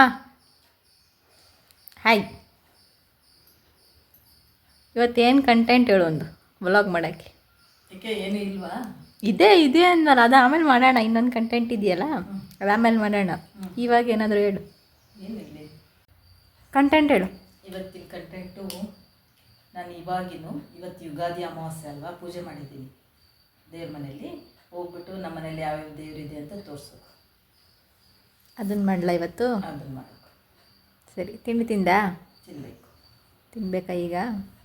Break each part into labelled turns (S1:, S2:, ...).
S1: ಅಮ್ಮ. ಹಾಯ್ ಇವತ್ತೇನು ಕಂಟೆಂಟ್ ಹೇಳು ಒಂದು ಬ್ಲಾಗ್ ಮಾಡೋಕ್ಕೆ?
S2: ಏನು ಇಲ್ವಾ?
S1: ಇದೇ ಇದೆ ಅಂದಲ್ಲ ಅದು ಆಮೇಲೆ ಮಾಡೋಣ. ಇನ್ನೊಂದು ಕಂಟೆಂಟ್ ಇದೆಯಲ್ಲ? ಅದು ಆಮೇಲೆ ಮಾಡೋಣ. ಇವಾಗ ಏನಾದರೂ ಹೇಳು. ಕಂಟೆಂಟ್ ಹೇಳು.
S2: ಇವತ್ತಿನ ಕಂಟೆಂಟು ನಾನು ಇವಾಗಿನೂ ಇವತ್ತು ಯುಗಾದಿ ಅಮಾವಾಸ್ಯೆ ಅಲ್ವಾ? ಪೂಜೆ ಮಾಡಿದ್ದೀನಿ. ದೇವ್ರ ಮನೆಯಲ್ಲಿ. ಹೋಗ್ಬಿಟ್ಟು ನಮ್ಮ ಮನೇಲಿ ಯಾವ್ಯಾವ ದೇವರಿದೆ ಅಂತ ತೋರಿಸೋದು
S1: ಅದನ್ನು ಮಾಡಲ ಇವತ್ತು?
S2: ಅದನ್ನು
S1: ಸರಿ ತಿಂಡಿ ತಿಂದಾ?
S2: ತಿನ್ನಬೇಕು
S1: ತಿನ್ಬೇಕಾ ಈಗ?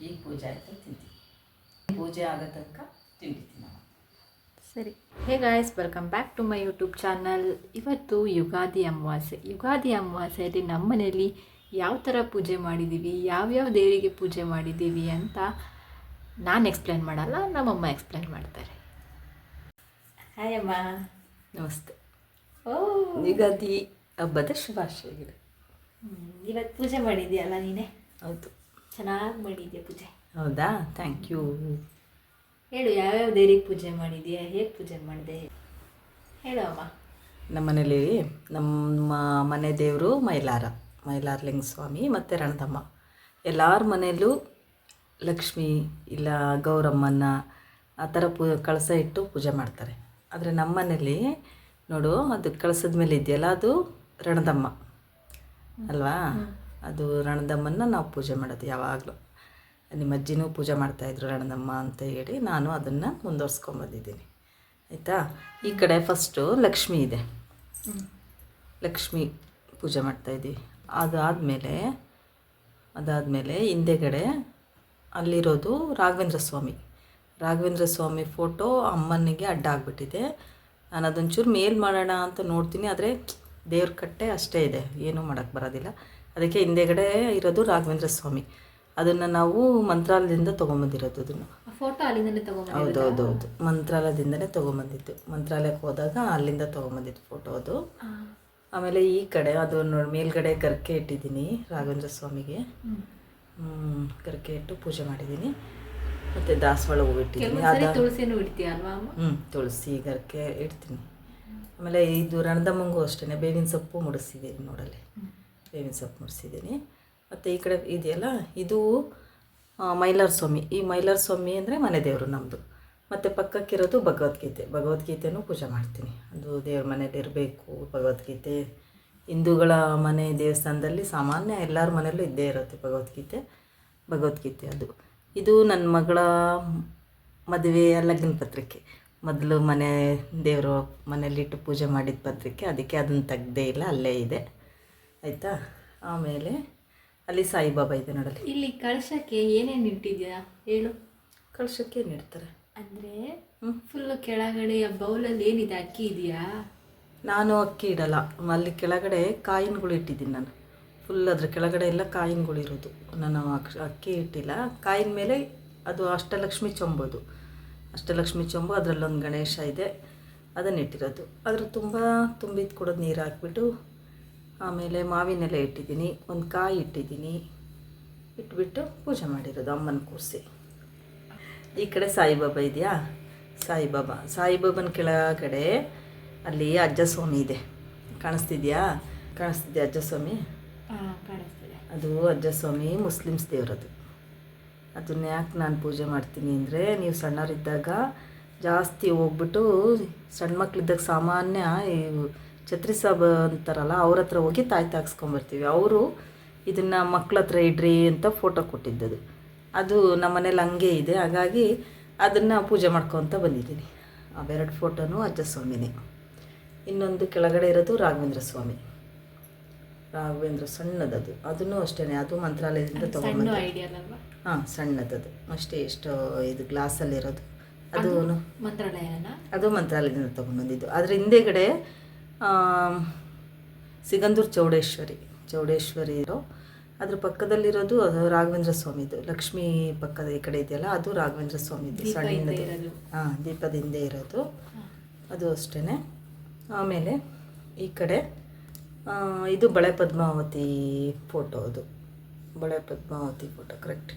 S2: ಈಗ ಪೂಜೆ ಆಯಿತು ತಿಂತೀವಿ. ಪೂಜೆ ಆಗೋ ತನಕ ತಿಂಡಿ
S1: ಸರಿ. Hey guys welcome back to my YouTube channel ಇವತ್ತು ಯುಗಾದಿ ಅಮಾವಾಸ್ಯೆ. ಯುಗಾದಿ ಅಮಾವಾಸ್ಯೆಯಲ್ಲಿ ನಮ್ಮ ಮನೆಯಲ್ಲಿ ಯಾವ ಥರ ಪೂಜೆ ಮಾಡಿದ್ದೀವಿ ಯಾವ್ಯಾವ ದೇವರಿಗೆ ಪೂಜೆ ಮಾಡಿದ್ದೀವಿ ಅಂತ ನಾನು ಎಕ್ಸ್ಪ್ಲೇನ್ ಮಾಡಲ್ಲ ನಮ್ಮಮ್ಮ ಎಕ್ಸ್ಪ್ಲೇನ್ ಮಾಡ್ತಾರೆ. ಹಾಯ್ ಅಮ್ಮ.
S2: ನಮಸ್ತೆ. ಯುಗಾದಿ ಹಬ್ಬದ ಶುಭಾಶಯಗಳು.
S1: ಇವತ್ತು ಪೂಜೆ ಮಾಡಿದ್ಯಲ್ಲ ನೀನೇ?
S2: ಹೌದು.
S1: ಚೆನ್ನಾಗಿ ಮಾಡಿದ್ಯಾ ಪೂಜೆ?
S2: ಹೌದಾ? ಥ್ಯಾಂಕ್ ಯು
S1: ಹೇಳು ಯಾವ್ಯಾವ ದೇವ್ರಿಗೆ ಪೂಜೆ ಮಾಡಿದ್ಯಾ? ಹೇಗೆ ಪೂಜೆ ಮಾಡಿದೆ? ಹೇಳು ಅಮ್ಮ.
S2: ನಮ್ಮ ಮನೇಲಿ ನಮ್ಮ ಮನೆ ದೇವರು ಮೈಲಾರ ಮೈಲಾರಲಿಂಗ ಸ್ವಾಮಿ ಮತ್ತು ರಣದಮ್ಮ ಎಲ್ಲರ ಮನೆಯಲ್ಲೂ ಲಕ್ಷ್ಮಿ ಇಲ್ಲ ಗೌರಮ್ಮನ ಆ ಥರ ಪೂ ಕಳಸ ಇಟ್ಟು ಪೂಜೆ ಮಾಡ್ತಾರೆ. ಆದರೆ ನಮ್ಮ ಮನೇಲಿ ನೋಡು, ಅದು ಕಳಸದ ಮೇಲೆ ಇದೆಯಲ್ಲ, ಅದು ರಣದಮ್ಮ ಅಲ್ವಾ? ಅದು ರಣದಮ್ಮನ ನಾವು ಪೂಜೆ ಮಾಡೋದು ಯಾವಾಗಲೂ. ನಿಮ್ಮ ಅಜ್ಜಿನೂ ಪೂಜೆ ಮಾಡ್ತಾಯಿದ್ರು ರಣದಮ್ಮ ಅಂತ ಹೇಳಿ ನಾನು ಅದನ್ನು ಮುಂದುವರ್ಸ್ಕೊಂಬಂದಿದ್ದೀನಿ. ಆಯಿತಾ? ಈ ಕಡೆ ಫಸ್ಟು ಲಕ್ಷ್ಮಿ ಇದೆ. ಲಕ್ಷ್ಮಿ ಪೂಜೆ ಮಾಡ್ತಾಯಿದ್ದೀವಿ ಅದಾದಮೇಲೆ ಅದಾದಮೇಲೆ ಹಿಂದೆಗಡೆ ಅಲ್ಲಿರೋದು ರಾಘವೇಂದ್ರ ಸ್ವಾಮಿ. ರಾಘವೇಂದ್ರ ಸ್ವಾಮಿ ಫೋಟೋ ಅಮ್ಮನಿಗೆ ಅಡ್ಡ ಆಗಿಬಿಟ್ಟಿದೆ. ನಾನು ಅದೊಂಚೂರು ಮೇಲ್ ಮಾಡೋಣ ಅಂತ ನೋಡ್ತೀನಿ ಆದರೆ ದೇವ್ರ ಕಟ್ಟೆ ಅಷ್ಟೇ ಇದೆ ಏನೂ ಮಾಡೋಕ್ಕೆ ಬರೋದಿಲ್ಲ. ಅದಕ್ಕೆ ಹಿಂದೆಗಡೆ ಇರೋದು ರಾಘವೇಂದ್ರ ಸ್ವಾಮಿ. ಅದನ್ನು ನಾವು ಮಂತ್ರಾಲಯದಿಂದ ತೊಗೊಂಬಂದಿರೋದು ಅದನ್ನು.
S1: ಫೋಟೋ ಅಲ್ಲಿಂದಲೇ
S2: ಹೌದು ಹೌದು ಹೌದು ಮಂತ್ರಾಲಯದಿಂದನೇ ತೊಗೊಂಬಂದಿದ್ದು. ಮಂತ್ರಾಲಯಕ್ಕೆ ಹೋದಾಗ ಅಲ್ಲಿಂದ ತೊಗೊಂಬಂದಿದ್ದು ಫೋಟೋ ಅದು. ಆಮೇಲೆ ಈ ಕಡೆ ಅದು ನೋಡಿ ಮೇಲ್ಗಡೆ ಗರ್ಕೆ ಇಟ್ಟಿದ್ದೀನಿ ರಾಘವೇಂದ್ರ ಸ್ವಾಮಿಗೆ. ಹ್ಞೂ ಗರ್ಕೆ ಇಟ್ಟು ಪೂಜೆ ಮಾಡಿದ್ದೀನಿ. ಮತ್ತು ದಾಸವಾಳ ಹೂವು ಇಟ್ಟಿದ್ದೀನಿ.
S1: ತುಳಸಿನೂ ಇಡ್ತೀಯ ಅಲ್ವಾ
S2: ಹ್ಞೂ ತುಳಸಿ ಗರ್ಕೆ ಇಡ್ತೀನಿ. ಆಮೇಲೆ ಇದು ರಣದಮ್ಮಂಗೂ ಅಷ್ಟೇ ಬೇವಿನ ಸೊಪ್ಪು ಮುಡಿಸಿದ್ದೀನಿ ನೋಡಲ್ಲಿ. ಬೇವಿನ ಸೊಪ್ಪು ಮುಡಿಸಿದ್ದೀನಿ. ಮತ್ತು ಈ ಕಡೆ ಇದೆಯಲ್ಲ ಇದು ಮೈಲಾರ ಸ್ವಾಮಿ. ಈ ಮೈಲಾರ ಸ್ವಾಮಿ ಅಂದರೆ ಮನೆ ದೇವರು ನಮ್ಮದು ಮತ್ತು ಪಕ್ಕಕ್ಕಿರೋದು ಭಗವದ್ಗೀತೆ. ಭಗವದ್ಗೀತೆನೂ ಪೂಜೆ ಮಾಡ್ತೀನಿ. ಅದು ದೇವ್ರ ಮನೇಲಿ ಇರಬೇಕು ಭಗವದ್ಗೀತೆ. ಹಿಂದೂಗಳ ಮನೆ ದೇವಸ್ಥಾನದಲ್ಲಿ ಸಾಮಾನ್ಯ ಎಲ್ಲರ ಮನೆಯಲ್ಲೂ ಇದ್ದೇ ಇರುತ್ತೆ ಭಗವದ್ಗೀತೆ. ಭಗವದ್ಗೀತೆ ಅದು. ಇದು ನನ್ನ ಮಗಳ ಮದುವೆಯ ಲಗ್ನ ಪತ್ರಿಕೆ. ಮೊದಲು ಮನೆ ದೇವರು ಮನೇಲಿಟ್ಟು ಪೂಜೆ ಮಾಡಿದ ಪತ್ರಿಕೆ. ಅದಕ್ಕೆ ಅದನ್ನು ತೆಗ್ದೇ ಇಲ್ಲ ಅಲ್ಲೇ ಇದೆ. ಆಯಿತಾ? ಆಮೇಲೆ ಅಲ್ಲಿ ಸಾಯಿಬಾಬಾ ಇದೆ ನೋಡಲಿ
S1: ಇಲ್ಲಿ ಕಳಶಕ್ಕೆ ಏನೇನು ಇಟ್ಟಿದ್ಯಾ? ಹೇಳು.
S2: ಕಳ್ಸಕ್ಕೆ ಏನು ಇಡ್ತಾರೆ?
S1: ಅಂದರೆ ಫುಲ್ಲು ಕೆಳಗಡೆ ಬೌಲಲ್ಲಿ ಏನಿದೆ? ಅಕ್ಕಿ ಇದೆಯಾ?
S2: ನಾನು ಅಕ್ಕಿ ಇಡಲ್ಲ. ಅಲ್ಲಿ ಕೆಳಗಡೆ ಕಾಯಿನ್ಗಳು ಇಟ್ಟಿದ್ದೀನಿ ನಾನು. ಫುಲ್ ಅದ್ರ ಕೆಳಗಡೆ ಎಲ್ಲ ಕಾಯಿನ್ಗಳು ಇರೋದು. ನಾನು ಅಕ್ಕಿ ಇಟ್ಟಿಲ್ಲ. ಕಾಯಿನ ಮೇಲೆ ಅದು ಅಷ್ಟಲಕ್ಷ್ಮಿ ಚೊಂಬೋದು ಅಷ್ಟಲಕ್ಷ್ಮಿ ಚೊಂಬು ಅದರಲ್ಲೊಂದು ಗಣೇಶ ಇದೆ. ಅದನ್ನು ಇಟ್ಟಿರೋದು. ಅದ್ರ ತುಂಬ ತುಂಬಿದ ಕೊಡೋದು ನೀರು ಹಾಕ್ಬಿಟ್ಟು ಆಮೇಲೆ ಮಾವಿನ ಎಲೆ ಇಟ್ಟಿದ್ದೀನಿ. ಒಂದು ಕಾಯಿ ಇಟ್ಟಿದ್ದೀನಿ. ಇಟ್ಬಿಟ್ಟು ಪೂಜೆ ಮಾಡಿರೋದು ಅಮ್ಮನ ಕೂರಿಸಿ. ಈ ಕಡೆ ಸಾಯಿಬಾಬಾ ಇದೆಯಾ? ಸಾಯಿಬಾಬಾ. ಸಾಯಿಬಾಬನ ಕೆಳಗಡೆ ಅಲ್ಲಿ ಅಜ್ಜ ಸ್ವಾಮಿ ಇದೆ. ಕಾಣಿಸ್ತಿದ್ಯಾ? ಕಾಣಿಸ್ತಿದ್ಯಾ ಅಜ್ಜ ಸ್ವಾಮಿ
S1: ಕಾಣಿಸ್ತದೆ.
S2: ಅದು ಅಜ್ಜ ಸ್ವಾಮಿ ಮುಸ್ಲಿಮ್ಸ್ ದೇವರದು ಅದನ್ನ ಯಾಕೆ ನಾನು ಪೂಜೆ ಮಾಡ್ತೀನಿ ಅಂದರೆ ನೀವು ಸಣ್ಣವರಿದ್ದಾಗ ಜಾಸ್ತಿ ಹೋಗ್ಬಿಟ್ಟು ಸಣ್ಣ ಮಕ್ಕಳಿದ್ದಾಗ ಸಾಮಾನ್ಯ ಈ ಛತ್ರಿ ಸಾಬ್ ಅಂತಾರಲ್ಲ ಅವ್ರ ಹತ್ರ ಹೋಗಿ ತಾಯಿ ತಾಗಿಸ್ಕೊಂಬರ್ತೀವಿ. ಅವರು ಇದನ್ನು ಮಕ್ಳ ಹತ್ರ ಇಡ್ರಿ ಅಂತ ಫೋಟೋ ಕೊಟ್ಟಿದ್ದದು. ಅದು ನಮ್ಮ ಮನೇಲಿ ಹಂಗೆ ಇದೆ. ಹಾಗಾಗಿ ಅದನ್ನು ಪೂಜೆ ಮಾಡ್ಕೊತ ಬಂದಿದ್ದೀನಿ. ಅವೆರಡು ಫೋಟೋನು ಅಜ್ಜ ಸ್ವಾಮಿನೇ ಇನ್ನೊಂದು ಕೆಳಗಡೆ ಇರೋದು ರಾಘವೇಂದ್ರ ಸ್ವಾಮಿ. ರಾಘವೇಂದ್ರ ಸಣ್ಣದದು. ಅದನ್ನು ಅಷ್ಟೇ ಅದು ಮಂತ್ರಾಲಯದಿಂದ
S1: ತಗೊಂಡು
S2: ಹಾಂ ಸಣ್ಣದದು. ಅಷ್ಟೇ ಎಷ್ಟು ಇದು ಗ್ಲಾಸಲ್ಲಿರೋದು. ಅದು
S1: ಮಂತ್ರಾಲಯ
S2: ಅದು ಮಂತ್ರಾಲಯದಿಂದ ತೊಗೊಂಡ್ಬಂದಿದ್ದು ಅದರ ಹಿಂದೆಗಡೆ ಸಿಗಂದೂರು ಚೌಡೇಶ್ವರಿ ಚೌಡೇಶ್ವರಿ ಇರೋ ಅದ್ರ ಪಕ್ಕದಲ್ಲಿರೋದು ಅದು ರಾಘವೇಂದ್ರ ಸ್ವಾಮಿದು. ಲಕ್ಷ್ಮಿ ಪಕ್ಕದ ಈ ಕಡೆ ಇದೆಯಲ್ಲ ಅದು ರಾಘವೇಂದ್ರ ಸ್ವಾಮಿದು. ಸಣ್ಣದು. ಹಾಂ ದೀಪದ ಹಿಂದೆ ಇರೋದು ಅದು ಅಷ್ಟೇ ಆಮೇಲೆ ಈ ಕಡೆ ಇದು ಬಳೆ ಪದ್ಮಾವತಿ ಫೋಟೋ ಅದು. ಬಳೆ ಪದ್ಮಾವತಿ ಫೋಟೋ ಕರೆಕ್ಟ್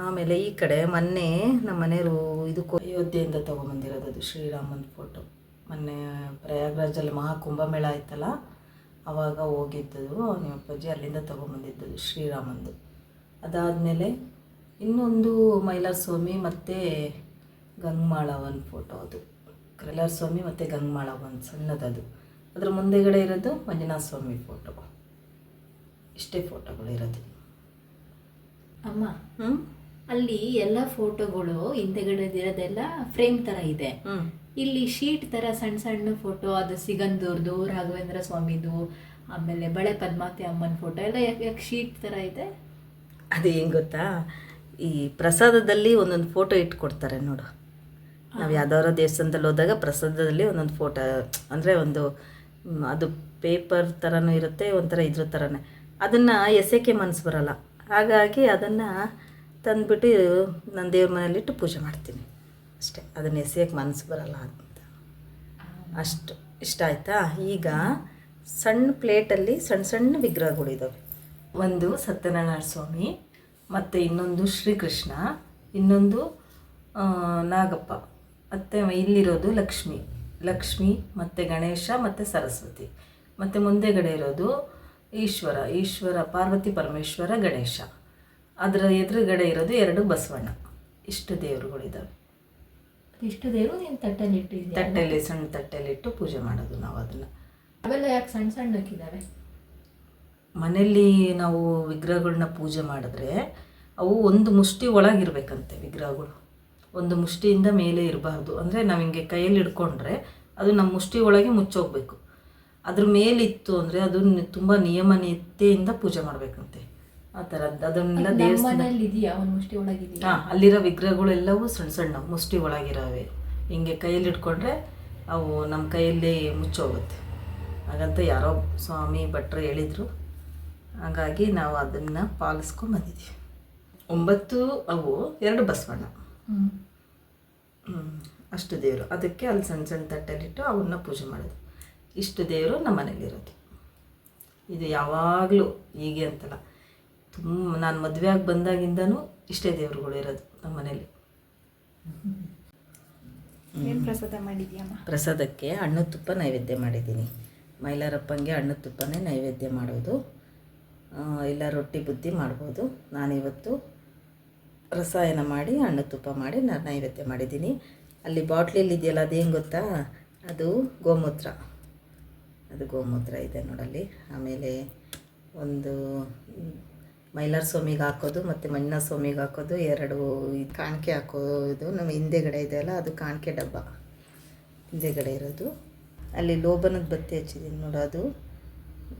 S2: ಆಮೇಲೆ ಈ ಕಡೆ ಮೊನ್ನೆ ನಮ್ಮ ಮನೆಯವರು ಇದು ಅಯೋಧ್ಯೆಯಿಂದ ತೊಗೊಂಬಂದಿರೋದು ಅದು ಶ್ರೀರಾಮನ ಫೋಟೋ ಮೊನ್ನೆ ಪ್ರಯಾಗ್ರಾಜಲ್ಲಿ ಮಹಾಕುಂಭಮೇಳ ಆಯ್ತಲ್ಲ ಆವಾಗ ಹೋಗಿದ್ದದು ನಿಮ್ಮ ಅಪ್ಪಾಜಿ ಅಲ್ಲಿಂದ ತೊಗೊಂಬಂದಿದ್ದದು ಶ್ರೀರಾಮಂದು. ಅದಾದಮೇಲೆ ಇನ್ನೊಂದು ಮೈಲಾರ ಸ್ವಾಮಿ ಮತ್ತು ಗಂಗಮಾಳವನ್ ಫೋಟೋ ಅದು. ಮೈಲಾರ ಸ್ವಾಮಿ ಮತ್ತು ಗಂಗಮಾಳವನ್ ಸಣ್ಣದದು. ಅದ್ರ ಮುಂದೆಗಡೆ ಇರೋದು ಮಂಜುನಾಥ ಸ್ವಾಮಿ ಫೋಟೋ ಇಷ್ಟೇ ಫೋಟೋಗಳು ಇರೋದು.
S1: ಅಮ್ಮ
S2: ಹ್ಞೂ
S1: ಅಲ್ಲಿ ಎಲ್ಲ ಫೋಟೋಗಳು ಹಿಂದೆಗಡೆ ಇರೋದೆಲ್ಲ ಫ್ರೇಮ್ ಥರ ಇದೆ. ಇಲ್ಲಿ ಶೀಟ್ ಥರ ಸಣ್ಣ ಸಣ್ಣ ಫೋಟೋ ಅದು ಸಿಗಂದೂರ್ದು ರಾಘವೇಂದ್ರ ಸ್ವಾಮಿದು ಆಮೇಲೆ ಬಳೆ ಪದ್ಮಾತಿ ಅಮ್ಮನ ಫೋಟೋ ಎಲ್ಲ ಯಾಕೆ ಶೀಟ್ ಥರ ಇದೆ?
S2: ಅದು ಹೆಂಗೆ ಗೊತ್ತಾ? ಈ ಪ್ರಸಾದದಲ್ಲಿ ಒಂದೊಂದು ಫೋಟೋ ಇಟ್ಕೊಡ್ತಾರೆ ನೋಡು. ನಾವು ಯಾವ್ದಾರ ದೇವಸ್ಥಾನದಲ್ಲಿ ಹೋದಾಗ ಪ್ರಸಾದದಲ್ಲಿ ಒಂದೊಂದು ಫೋಟೋ ಅಂದರೆ ಒಂದು ಅದು ಪೇಪರ್ ಥರನೂ ಇರುತ್ತೆ, ಒಂಥರ ಇದ್ರ ಥರನೇ ಅದನ್ನು ಎಸೆಕೆ ಮನಸ್ಸು ಬರಲ್ಲ. ಹಾಗಾಗಿ ಅದನ್ನು ತಂದುಬಿಟ್ಟು ನನ್ನ ದೇವ್ರ ಮನೇಲಿಟ್ಟು ಪೂಜೆ ಮಾಡ್ತೀನಿ. ಅಷ್ಟೇ, ಅದನ್ನು ಎಸೆಯೋಕ್ಕೆ ಮನಸ್ಸು ಬರಲ್ಲ ಅಂತ. ಅಷ್ಟು, ಇಷ್ಟ ಆಯಿತಾ? ಈಗ ಸಣ್ಣ ಪ್ಲೇಟಲ್ಲಿ ಸಣ್ಣ ಸಣ್ಣ ವಿಗ್ರಹಗಳಿದ್ದಾವೆ ಒಂದು ಸತ್ಯನಾರಾಯಣ ಸ್ವಾಮಿ, ಮತ್ತು ಇನ್ನೊಂದು ಶ್ರೀಕೃಷ್ಣ, ಇನ್ನೊಂದು ನಾಗಪ್ಪ. ಮತ್ತು ಇಲ್ಲಿರೋದು ಲಕ್ಷ್ಮಿ. ಲಕ್ಷ್ಮಿ ಮತ್ತು ಗಣೇಶ ಮತ್ತು ಸರಸ್ವತಿ. ಮತ್ತು ಮುಂದೆಗಡೆ ಇರೋದು ಈಶ್ವರ. ಈಶ್ವರ ಪಾರ್ವತಿ ಪರಮೇಶ್ವರ ಗಣೇಶ. ಅದರ ಎದುರುಗಡೆ ಇರೋದು ಎರಡು ಬಸವಣ್ಣ. ಇಷ್ಟು ದೇವರುಗಳಿದ್ದಾವೆ
S1: ಇಷ್ಟು ದೇವರು ನೀನು ತಟ್ಟಲ್ಲಿ ಇಟ್ಟಿದ್ಯಾ
S2: ತಟ್ಟೆಯಲ್ಲಿ ಸಣ್ಣ ತಟ್ಟೆಲಿಟ್ಟು ಪೂಜೆ ಮಾಡೋದು ನಾವು ಅದನ್ನು
S1: ಅವೆಲ್ಲ ಯಾಕೆ ಸಣ್ಣ ಸಣ್ಣಕ್ಕಿದ್ದಾವೆ
S2: ಮನೆಯಲ್ಲಿ ನಾವು ವಿಗ್ರಹಗಳನ್ನ ಪೂಜೆ ಮಾಡಿದ್ರೆ ಅವು ಒಂದು ಮುಷ್ಟಿ ಒಳಗಿರ್ಬೇಕಂತೆ ವಿಗ್ರಹಗಳು. ಒಂದು ಮುಷ್ಟಿಯಿಂದ ಮೇಲೆ ಇರಬಾರ್ದು. ಅಂದರೆ ನಾವು ಹಿಂಗೆ ಕೈಯಲ್ಲಿ ಹಿಡ್ಕೊಂಡ್ರೆ ಅದು ನಮ್ಮ ಮುಷ್ಟಿ ಒಳಗೆ ಮುಚ್ಚೋಗ್ಬೇಕು. ಅದ್ರ ಮೇಲಿತ್ತು ಅಂದರೆ ಅದು ತುಂಬ ನಿಯಮ ನಿತ್ಯೆಯಿಂದ ಪೂಜೆ ಮಾಡಬೇಕಂತೆ. ಆ ಥರ ಅದನ್ನೆಲ್ಲ ದೇವಸ್ಥಾನ ಹಾಂ ಅಲ್ಲಿರೋ ವಿಗ್ರಹಗಳೆಲ್ಲವೂ ಸಣ್ಣ ಸಣ್ಣ ಮುಷ್ಟಿ ಒಳಗಿರೋವೆ. ಹಿಂಗೆ ಕೈಯಲ್ಲಿ ಇಟ್ಕೊಂಡ್ರೆ ಅವು ನಮ್ಮ ಕೈಯಲ್ಲಿ ಮುಚ್ಚೋಗುತ್ತೆ. ಹಾಗಂತ ಯಾರೋ ಸ್ವಾಮಿ ಭಟ್ರು ಹೇಳಿದರು. ಹಾಗಾಗಿ ನಾವು ಅದನ್ನು ಪಾಲಿಸ್ಕೊಂಡು ಬಂದಿದ್ದೀವಿ ಒಂಬತ್ತು ಅವು ಎರಡು ಬಸವಣ್ಣ. ಅಷ್ಟು ದೇವರು. ಅದಕ್ಕೆ ಅಲ್ಲಿ ಸಣ್ಣ ಸಣ್ಣ ತಟ್ಟೆಲಿಟ್ಟು ಅವನ್ನ ಪೂಜೆ ಮಾಡೋದು. ಇಷ್ಟು ದೇವರು ನಮ್ಮ ಮನೇಲಿರೋದು ಇದು ಯಾವಾಗಲೂ ಹೀಗೆ ಅಂತಲ್ಲ. ತುಂಬ ನಾನು ಮದುವೆ ಆಗಿ ಬಂದಾಗಿಂದನೂ ಇಷ್ಟೇ ದೇವರುಗಳು ಇರೋದು ನಮ್ಮ ಮನೇಲಿ
S1: ಏನು ಪ್ರಸಾದ ಮಾಡಿದ್ಯಮ್ಮ
S2: ಪ್ರಸಾದಕ್ಕೆ ಹಣ್ಣು ತುಪ್ಪ ನೈವೇದ್ಯ ಮಾಡಿದ್ದೀನಿ. ಮೈಲಾರಪ್ಪಂಗೆ ಹಣ್ಣು ತುಪ್ಪನೇ ನೈವೇದ್ಯ ಮಾಡೋದು. ಇಲ್ಲ ರೊಟ್ಟಿ ಬುದ್ಧಿ ಮಾಡ್ಬೋದು. ನಾನಿವತ್ತು ರಸಾಯನ ಮಾಡಿ, ಹಣ್ಣು ತುಪ್ಪ ಮಾಡಿ ನಾನು ನೈವೇದ್ಯ ಮಾಡಿದ್ದೀನಿ. ಅಲ್ಲಿ ಬಾಟ್ಲಿಯಲ್ಲಿ ಇದೆಯಲ್ಲ ಅದೇನು ಗೊತ್ತಾ? ಅದು ಗೋಮೂತ್ರ. ಅದು ಗೋಮೂತ್ರ ಇದೆ ನೋಡಲ್ಲಿ. ಆಮೇಲೆ ಒಂದು ಮೈಲಾರ ಸ್ವಾಮಿಗೆ ಹಾಕೋದು, ಮತ್ತು ಮಣ್ಣ ಸ್ವಾಮಿಗೆ ಹಾಕೋದು, ಎರಡು ಕಾಣಿಕೆ ಹಾಕೋದು. ನಮ್ಮ ಹಿಂದೆಗಡೆ ಇದೆಯಲ್ಲ, ಅದು ಕಾಣಿಕೆ ಡಬ್ಬ. ಹಿಂದೆಗಡೆ ಇರೋದು. ಅಲ್ಲಿ ಲೋಬನದ ಬತ್ತಿ ಹಚ್ಚಿದ್ದೀನಿ ನೋಡು ಅದು.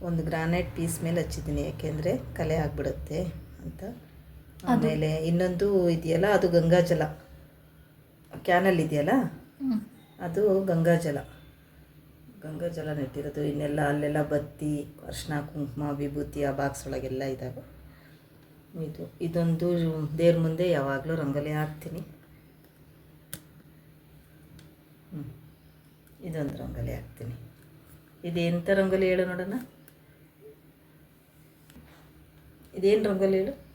S2: ಒಂದು ಗ್ರಾನೈಟ್ ಪೀಸ್ ಮೇಲೆ ಹಚ್ಚಿದ್ದೀನಿ, ಯಾಕೆಂದರೆ ಕಲೆ ಆಗಿಬಿಡುತ್ತೆ ಅಂತ. ಆಮೇಲೆ ಇನ್ನೊಂದು ಇದೆಯಲ್ಲ ಅದು ಗಂಗಾಜಲ. ಕ್ಯಾನಲ್ ಇದೆಯಲ್ಲ? ಅದು ಗಂಗಾಜಲ. ಗಂಗಾಜಲ ನೆಟ್ಟಿರೋದು ಇನ್ನೆಲ್ಲ ಅಲ್ಲೆಲ್ಲ ಬತ್ತಿ ಅರ್ಶಿನ ಕುಂಕುಮ ವಿಭೂತಿ ಆ ಬಾಕ್ಸ್ ಒಳಗೆಲ್ಲ ಇದ್ದಾವೆ ಇದು ಇದೊಂದು ದೇವ್ರ ಮುಂದೆ ಯಾವಾಗಲೂ ರಂಗೋಲಿ ಹಾಕ್ತೀನಿ. ಹ್ಞೂ ಇದೊಂದು ರಂಗೋಲಿ ಹಾಕ್ತೀನಿ. ಇದು ಎಂಥ ರಂಗೋಲಿ ಹೇಳು ನೋಡೋಣ? ಇದೇನು ರಂಗೋಲಿ ಹೇಳು?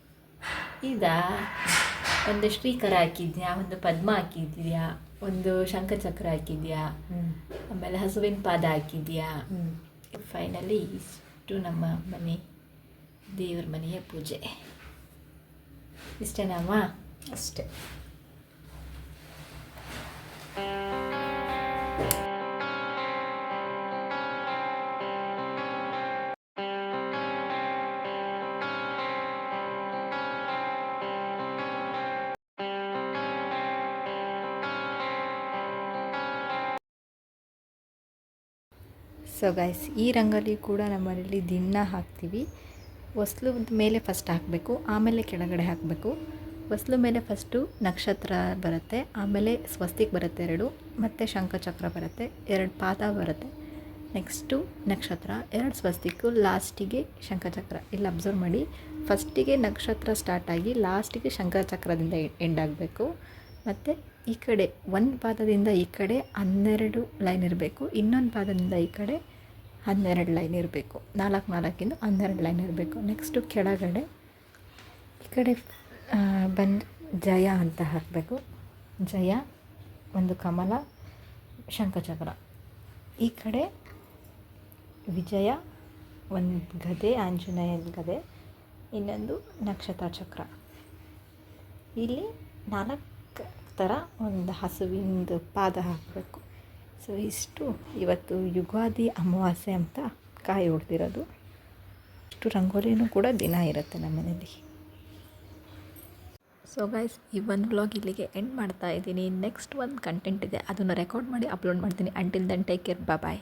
S1: ಇದಾ ಒಂದು ಶ್ರೀಕರ ಹಾಕಿದ್ಯಾ ಒಂದು ಪದ್ಮ ಹಾಕಿದ್ಯಾ ಒಂದು ಶಂಖಚಕ್ರ ಹಾಕಿದ್ಯಾ ಆಮೇಲೆ ಹಸುವಿನ ಪಾದ ಹಾಕಿದ್ಯಾ? ಫೈನಲಿ ಇಷ್ಟು ನಮ್ಮ ಮನೆ ದೇವ್ರ ಮನೆಯ ಪೂಜೆ. ಇಷ್ಟೇನಮ್ಮ
S2: ಅಷ್ಟೇ.
S1: ಸೊ ಗೈಸ್ ಈ ರಂಗೋಲಿ ಕೂಡ ನಮ್ಮನೇಲಿ ದಿನ ಹಾಕ್ತೀವಿ. ಹೊಸ್ಲು ಮೇಲೆ ಫಸ್ಟ್ ಹಾಕಬೇಕು, ಆಮೇಲೆ ಕೆಳಗಡೆ ಹಾಕಬೇಕು. ಹೊಸ್ಲು ಮೇಲೆ ಫಸ್ಟು ನಕ್ಷತ್ರ ಬರುತ್ತೆ, ಆಮೇಲೆ ಸ್ವಸ್ತಿಕ್ ಬರುತ್ತೆ ಎರಡು, ಮತ್ತು ಶಂಖಚಕ್ರ ಬರುತ್ತೆ, ಎರಡು ಪಾದ ಬರುತ್ತೆ. ನೆಕ್ಸ್ಟು ನಕ್ಷತ್ರ, ಎರಡು ಸ್ವಸ್ತಿಕ್ಕು ಲಾಸ್ಟಿಗೆ ಶಂಖಚಕ್ರ. ಇಲ್ಲಿ ಅಬ್ಸರ್ವ್ ಮಾಡಿ ಫಸ್ಟಿಗೆ ನಕ್ಷತ್ರ ಸ್ಟಾರ್ಟ್ ಆಗಿ ಲಾಸ್ಟಿಗೆ ಶಂಖಚಕ್ರದಿಂದ ಎಂಡ್ ಆಗಬೇಕು. ಮತ್ತು ಈ ಕಡೆ ಒಂದು ಪಾದದಿಂದ ಈ ಕಡೆ ಹನ್ನೆರಡು ಲೈನ್ ಇರಬೇಕು. ಇನ್ನೊಂದು ಪಾದದಿಂದ ಈ ಕಡೆ ಹನ್ನೆರಡು ಲೈನ್ ಇರಬೇಕು. ನಾಲ್ಕು ನಾಲ್ಕಿಂದ ಹನ್ನೆರಡು ಲೈನ್ ಇರಬೇಕು. ನೆಕ್ಸ್ಟು ಕೆಳಗಡೆ ಈ ಕಡೆ ಬಂದು ಜಯ ಅಂತ ಹಾಕಬೇಕು. ಜಯ, ಒಂದು ಕಮಲ, ಶಂಖಚಕ್ರ. ಈ ಕಡೆ ವಿಜಯ, ಒಂದು ಗದೆ, ಆಂಜನೇಯನ ಗದೆ, ಇನ್ನೊಂದು ನಕ್ಷತ್ರ ಚಕ್ರ. ಇಲ್ಲಿ ನಾಲ್ಕು ಥರ ಒಂದು ಹಸುವಿಂದು ಪಾದ ಹಾಕಬೇಕು. ಸೊ ಇಷ್ಟು ಇವತ್ತು ಯುಗಾದಿ ಅಮಾವಾಸ್ಯೆ ಅಂತ ಕಾಯಿ ಹೊಡೆದಿರೋದು ಇಷ್ಟು ರಂಗೋಲಿನೂ ಕೂಡ ದಿನ ಇರುತ್ತೆ ನಮ್ಮ ಮನೇಲಿ. ಸೊ ಗೈಸ್ ಈ ಒಂದು ಬ್ಲಾಗ್ ಇಲ್ಲಿಗೆ ಎಂಡ್ ಮಾಡ್ತಾ ಇದ್ದೀನಿ. ನೆಕ್ಸ್ಟ್ ಒಂದು ಕಂಟೆಂಟ್ ಇದೆ, ಅದನ್ನು ರೆಕಾರ್ಡ್ ಮಾಡಿ ಅಪ್ಲೋಡ್ ಮಾಡ್ತೀನಿ. Until then take care bye